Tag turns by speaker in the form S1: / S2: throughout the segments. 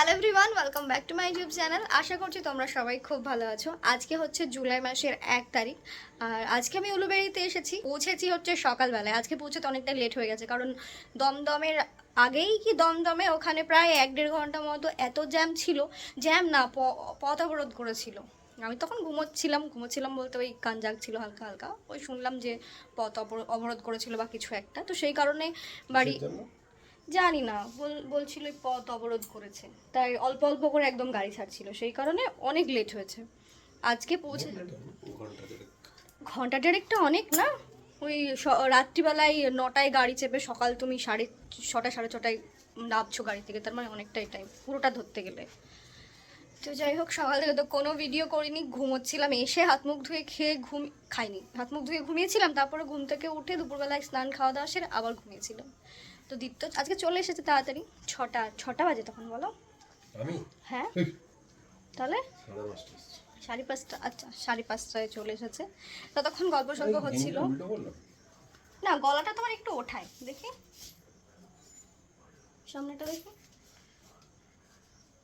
S1: Hello everyone welcome back to my YouTube channel আশা করছি তোমরা সবাই খুব ভালো আছো। আজকে হচ্ছে জুলাই মাসের এক তারিখ। আর আজকে আমি উলুবেড়িতে এসেছি। পৌঁছেছি হচ্ছে সকালবেলায়। আজকে পৌঁছতে অনেকটা লেট হয়ে গেছে কারণ দমদমের আগেই কি দমদমে ওখানে প্রায় এক দেড় ঘণ্টা মতো এত জ্যাম ছিল জ্যাম না পথ অবরোধ করেছিল। আমি তখন ঘুমোচ্ছিলাম ঘুমোচ্ছিলাম বলতে ওই কান ছিল হালকা হালকা। ওই শুনলাম যে পথ অবরো- অবরোধ করেছিল বা কিছু একটা। তো সেই কারণে বাড়ি জানি না বল- বলছিল পথ অবরোধ করেছে। তাই অল্প অল্প করে একদম গাড়ি ছাড়ছিল। সেই কারণে অনেক লেট হয়েছে। আজকে পৌঁছে ঘণ্টা দেড়েকটা অনেক না? ওই রাত্রিবেলায় নটায় গাড়ি চেপে সকাল তুমি সাড়ে ছটা সাড়ে ছটায় নামছো গাড়ি থেকে তার মানে অনেকটাই টাইম পুরোটা ধরতে গেলে। তো যাই হোক সকাল থেকে তো কোনো ভিডিও করিনি ঘুমোচ্ছিলাম এসে হাত মুখ ধুয়ে খেয়ে ঘুম খাইনি। হাত মুখ ধুয়ে ঘুমিয়েছিলাম তারপরে ঘুম থেকে উঠে দুপুরবেলায় স্নান খাওয়া দাওয়া সেরে আবার ঘুমিয়েছিলাম। তো দীপ্ত আজকে চলে এসেছে তাড়াতাড়ি। ছটা ছটা বাজে তখন বলো।
S2: আমি?
S1: হ্যাঁ। তাহলে?
S2: সাড়ে পাঁচটা
S1: আচ্ছা সাড়ে পাঁচটায় চলে এসেছে। ততক্ষণ গল্প সল্প হচ্ছিল। না গলাটা তোমার একটু ওঠায় দেখি। সামনেটা দেখি।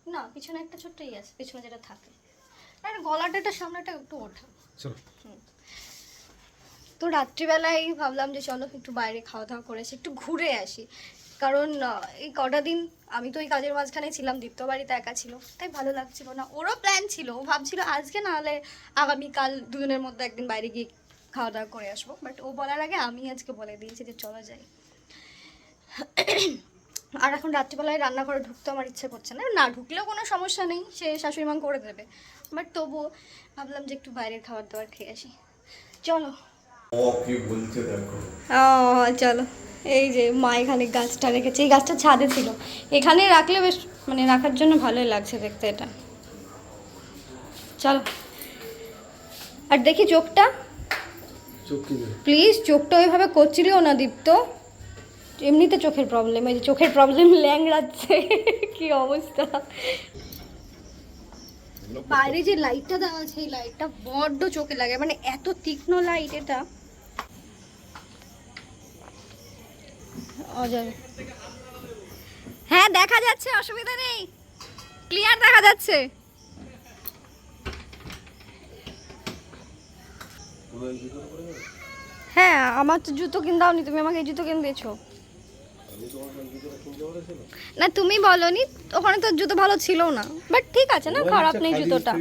S1: না পিছনে একটা ছোট্ট ইয়ে আছে পিছনে যেটা থাকে। আর গলাটা সামনেটা একটু ওঠা।
S2: চলো।
S1: তো রাত্রিবেলায় ভাবলাম যে চলো একটু বাইরে খাওয়া দাওয়া করে আসি, একটু ঘুরে আসি। কারণ এই কটা দিন আমি তো এই কাজের মাঝখানে ছিলাম, দীপ্ত বাড়িতে একা ছিল, তাই ভালো লাগছিল না। ওরও প্ল্যান ছিল, ও ভাবছিল আজকে না হলে আগামীকাল দুজনের মধ্যে একদিন বাইরে গিয়ে খাওয়া দাওয়া করে আসব। বাট ও বলার আগে আমি আজকে বলে দিয়েছি যে চলো যাই। আর এখন রাত্রিবেলায় রান্নাঘরে ঢুকতে আমার ইচ্ছে করছে না। না, ঢুকলেও কোনো সমস্যা নেই, সে শাশুড়ি মা করে দেবে। বাট তবুও ভাবলাম যে একটু বাইরের খাবার দাবার খেয়ে আসি। চলো।
S2: ও কি বলছে দেখো
S1: ও চলো। এই যে মা এখানে গাছটা রেখেছে। এই গাছটা ছাদে ছিল। এখানে রাখলে বেশ মানে রাখার জন্য ভালোই লাগছে দেখতে এটা। চলো। আর দেখি চোখটা। প্লিজ চোখটা ওইভাবে করছিলিও না দীপ্ত। এমনিতে চোখের প্রবলেম এই যে চোখের প্রবলেম ল্যাংড়াচ্ছে। কি অবস্থা। বাইরে যে লাইটটা দেওয়া আছে এই লাইটটা বড্ড চোখে লাগে। মানে এত তীক্ষ্ণ লাইট এটা। অজয়। হ্যাঁ দেখা যাচ্ছে অসুবিধা নেই। ক্লিয়ার দেখা যাচ্ছে। হ্যাঁ আমার তো জুতো কিনে দাওনি তুমি আমাকে এই জুতো কিনে দিয়েছ? না তুমি বলনি ওখানে তো জুতো ভালো ছিল না। বাট ঠিক আছে না খারাপ নেই জুতোটা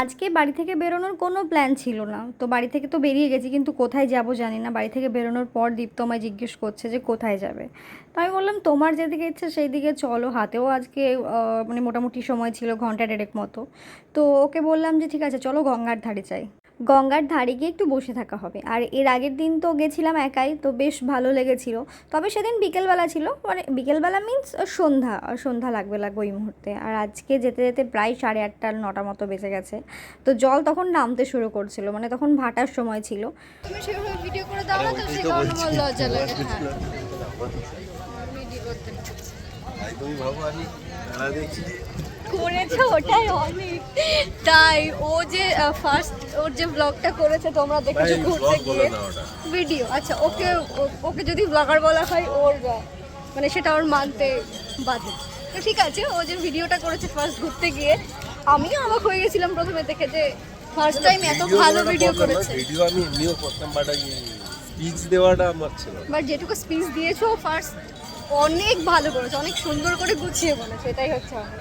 S1: আজকে বাড়ি থেকে বেরোনোর কোনো প্ল্যান ছিল না। তো বাড়ি থেকে তো বেরিয়ে গেছি, কিন্তু কোথায় যাব জানি না। বাড়ি থেকে বেরোনোর পর দীপ্ত আমায় জিজ্ঞেস করছে যে কোথায় যাবে। তো আমি বললাম, তোমার যেদিকে ইচ্ছে সেই দিকে চলো, হাতেও আজকে মানে মোটামুটি সময় ছিল, ঘণ্টা দেড়েক মতো। তো ওকে বললাম যে, ঠিক আছে, চলো গঙ্গার ধারে চাই গঙ্গার ধারে গিয়ে একটু বসে থাকা হবে। আর এর আগের দিন তো গেছিলাম একাই তো বেশ ভালো লেগেছিল। তবে সেদিন বিকেলবেলা ছিল মানে বিকেলবেলা মিন্স সন্ধ্যা সন্ধ্যা লাগবে লাগবে ওই মুহূর্তে। আর আজকে যেতে যেতে প্রায় সাড়ে আটটা নটা মতো বেজে গেছে। তো জল তখন নামতে শুরু করছিল মানে তখন ভাটার সময় ছিল। ভিডিও করে দাও না তো সেই কারণে আমার লজ্জা লাগে। হ্যাঁ। ভিডিও করতে
S2: ভাই তুমি ভাবো আমি দেখছি
S1: করেছে ওটাই অনেক। তাই ও যে ফার্স্ট ওর যে ব্লগটা করেছে তোমরা দেখেছ ঘুরতে গিয়ে। ভিডিও আচ্ছা ওকে ওকে যদি ব্লগার বলা হয় ওর মানে সেটা ওর মানতে বাধে। তো ঠিক আছে ও যে ভিডিওটা করেছে ফার্স্ট ঘুরতে গিয়ে আমিও অবাক হয়ে গেছিলাম প্রথমে দেখে যে ফার্স্ট টাইম এত ভালো ভিডিও করেছে।
S2: ভিডিও আমি এমনিও করতাম বাট স্পিচ দেওয়াটা আমার ছিল।
S1: বাট যেটুকু স্পিচ দিয়েছ ফার্স্ট অনেক ভালো করেছ অনেক সুন্দর করে গুছিয়ে বলেছে এটাই হচ্ছে আমার।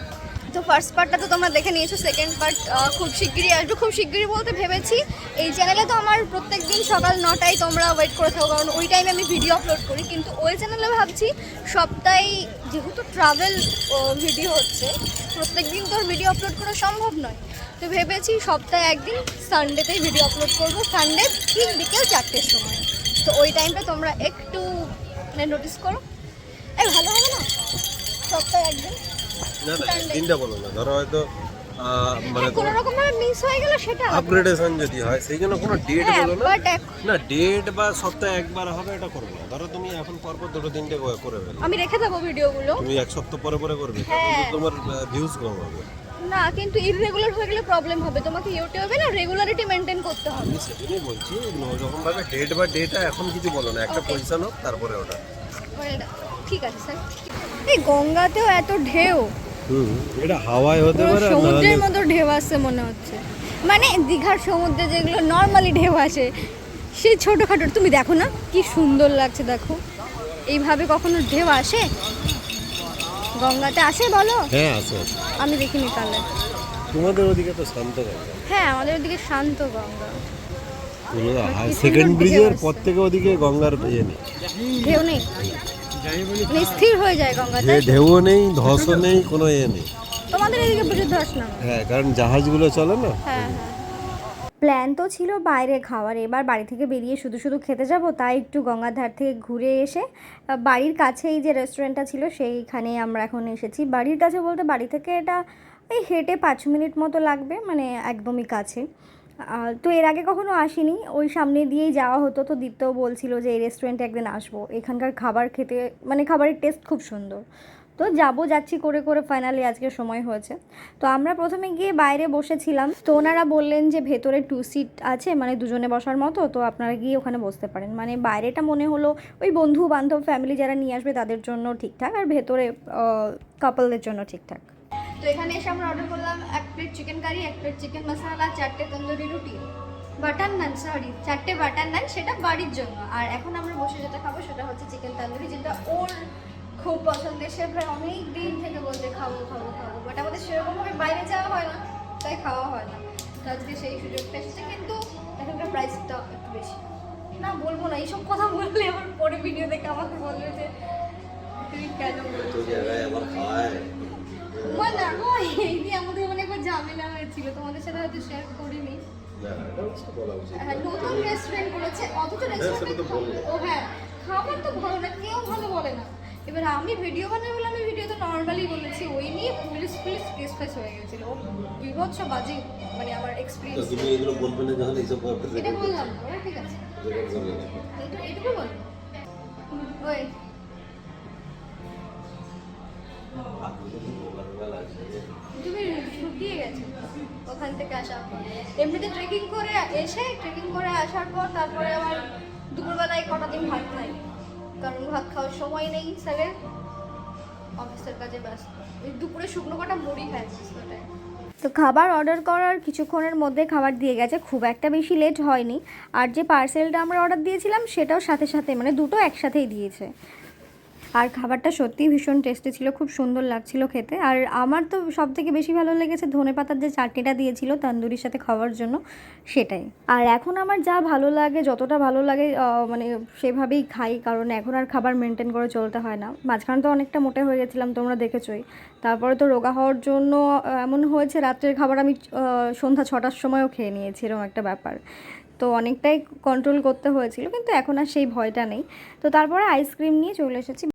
S1: তো ফার্স্ট পার্টটা তো তোমরা দেখে নিয়েছো সেকেন্ড পার্ট খুব শিগগিরই আসবে। খুব শিগগিরই বলতে ভেবেছি, এই চ্যানেলে তো আমার প্রত্যেক দিন সকাল নটায় তোমরা ওয়েট করে থাকো, কারণ ওই টাইমে আমি ভিডিও আপলোড করি। কিন্তু ওই চ্যানেলে ভাবছি, সপ্তাহে যেহেতু ট্রাভেল ভিডিও হচ্ছে, প্রত্যেক দিন তো ভিডিও আপলোড করা সম্ভব নয়। তো ভেবেছি সপ্তাহে একদিন সানডেতেই ভিডিও আপলোড করব। সানডে ঠিক বিকেল চারটের সময়। তো ওই টাইমটা তোমরা একটু মানে নোটিস করো। এই ভালো হবে না? সপ্তাহে একদিন।
S2: না না. দিনটা বলো না। ধরো হয়তো মানে
S1: কোনো রকম ভাবে মিস হয়ে গেল সেটা
S2: আপগ্রেডেশন যদি হয় সেই জন্য কোনো ডেট
S1: হ্যাঁ
S2: বলো না। না ডেট বা সপ্তাহে একবার হবে এটা করব না। ধরো তুমি এখন পর পর দুটো তিনটে করে করে ফেলো।
S1: আমি রেখে দেবো ভিডিওগুলো
S2: তুমি এক সপ্তাহ পরে পরে করবে
S1: হ্যাঁ।
S2: তোমার ভিউজ কম হবে।
S1: না কিন্তু ইররেগুলার হয়ে গেলে প্রবলেম হবে। তোমাকে ইউটিউবে না রেগুলারিটি মেনটেন করতে হবে।
S2: আমি সেদিনই বলছি রকম ভাবে ডেট বা ডেটা এখন কিছু বলো না। একটা পজিশন হোক তারপরে ওটা।
S1: ঠিক আছে স্যার এই গঙ্গাতেও এত ঢেউ।
S2: হুম এটা হাওয়ায় হতে
S1: পারে সমুদ্রের মতো ঢেউ আসছে মনে হচ্ছে। মানে দীঘার সমুদ্রে যেগুলো নর্মালি ঢেউ আসে সেই ছোটোখাটো তুমি দেখো না কি সুন্দর লাগছে দেখো। এইভাবে কখনো ঢেউ আসে? গঙ্গাতে আসে বলো?
S2: হ্যাঁ আছে।
S1: আমি দেখিনি তাহলে।
S2: তোমাদের ওদিকে তো শান্ত গঙ্গা।
S1: হ্যাঁ আমাদের ওদিকে শান্ত গঙ্গা। কি
S2: সেকেন্ড ব্রিজের পর থেকে ওদিকে গঙ্গার ইয়ে নেই।
S1: ঢেউ নেই? স্থির হয়ে যায় গঙ্গাতে।
S2: যে ঢেউও নেই ধসও নেই কোনো ইয়ে নেই।
S1: তোমাদের এদিকে প্রচুর ধস না?
S2: হ্যাঁ কারণ জাহাজগুলো চলে না।
S1: হ্যাঁ হ্যাঁ। প্ল্যান তো ছিল বাইরে খাওয়ার। এবার বাড়ি থেকে বেরিয়ে শুধু শুধু খেতে যাব তাই একটু গঙ্গার ধার থেকে ঘুরে এসে বাড়ির কাছেই যে রেস্টুরেন্টটা ছিল সেইখানে আমরা এখন এসেছি। বাড়ির কাছে বলতে বাড়ি থেকে এটা এই হেঁটে পাঁচ মিনিট মতো লাগবে মানে একদমই কাছে। তো এর আগে কখনো আসিনি। ওই সামনে দিয়েই যাওয়া হতো। তো দীপ্তও বলছিল যে এই রেস্টুরেন্টে একদিন আসব। এখানকার খাবার খেতে মানে খাবারের টেস্ট খুব সুন্দর। তো যাব, যাচ্ছি করে করে ফাইনালি আজকে সময় হয়েছে। তো আমরা প্রথমে গিয়ে বাইরে বসেছিলাম। তো ওনারা বললেন যে ভেতরে টু সিট আছে মানে দুজনে বসার মতো। তো আপনারা গিয়ে ওখানে বসতে পারেন। মানে বাইরেটা মনে হলো ওই বন্ধু বান্ধব ফ্যামিলি যারা নিয়ে আসবে তাদের জন্য ঠিকঠাক। আর ভেতরে কাপলদের জন্য ঠিকঠাক। তো এখানে এসে আমরা অর্ডার করলাম এক প্লেট চিকেন কারি এক প্লেট চিকেন মশলা চারটে তন্দুরি রুটি বাটার নান সরি চারটে বাটার নান সেটা বাড়ির জন্য। আর এখন আমরা বসে যেটা খাব সেটা হচ্ছে চিকেন তন্দুরি, যেটা ওর খুব পছন্দের। সে প্রায় অনেক দিন থেকে বলতে খাব খাব খাব। বাট আমাদের সেরকমভাবে বাইরে যাওয়া হয় না, তাই খাওয়া হয় না। তো আজকে সেই সুযোগটা এসেছে, কিন্তু এখানকার প্রাইসটা একটু বেশি। না, বলব না, এইসব কথা বললে আমার পরে ভিডিও দেখে আমাকে বলবে যে, তুই কেন না এই নিয়ে আমাদের মানে একবার ঝামেলা হয়েছিল তোমাদের সাথে হয়তো শেয়ার করিনি। হ্যাঁ, নতুন রেস্টুরেন্ট করেছে অথচ রেস্টুরেন্ট ও হ্যাঁ খাবার তো ভালো না কেউ ভালো বলে না। এবার আমি ভিডিও বানাই বলে আমি ভিডিও তো নর্মালি বলেছি ওই নিয়ে পুলিশ পুলিশ কেস ফেস হয়ে গেছিল। ও বিভৎস বাজে মানে আমার এক্সপিরিয়েন্স
S2: তুমি এগুলো বলবে না যখন এইসব
S1: এটা বললাম ঠিক আছে। এইটুকু বল। ওই ওখান থেকে আসার পর এমনিতে ট্রেকিং করে এসে ট্রেকিং করে আসার পর তারপরে আবার দুপুরবেলায় কটা দিন ভাত খাই। কারণ ভাত খাওয়ার সময় নেই স্যারের। অফিসের কাজে ব্যস্ত। দুপুরে শুকনো কটা মুড়ি খাই তো খাবার অর্ডার করার কিছুক্ষণের মধ্যে খাবার দিয়ে গেছে। খুব একটা বেশি লেট হয়নি। আর যে পার্সেলটা আমরা অর্ডার দিয়েছিলাম, সেটাও সাথে সাথে মানে দুটো একসাথেই দিয়েছে। আর খাবারটা সত্যিই ভীষণ টেস্টি ছিল, খুব সুন্দর লাগছিল খেতে। আর আমার তো সব থেকে বেশি ভালো লেগেছে ধনে পাতার যে চাটনিটা দিয়েছিল তন্দুরির সাথে খাওয়ার জন্য, সেটাই। আর এখন আমার যা ভালো লাগে, যতটা ভালো লাগে মানে সেভাবেই খাই, কারণ এখন আর খাবার মেনটেন করে চলতে হয় না। মাঝখানে তো অনেকটা মোটে হয়ে গেছিলাম, তোমরা দেখেছোই। তারপরে তো রোগা হওয়ার জন্য এমন হয়েছে, রাত্রের খাবার আমি সন্ধ্যা ছটার সময়ও খেয়ে নিয়েছি, এরকম একটা ব্যাপার। তো অনেকটাই কন্ট্রোল করতে হয়েছিল, কিন্তু এখন আর সেই ভয়টা নেই। তো তারপরে আইসক্রিম নিয়ে চলে এসেছি।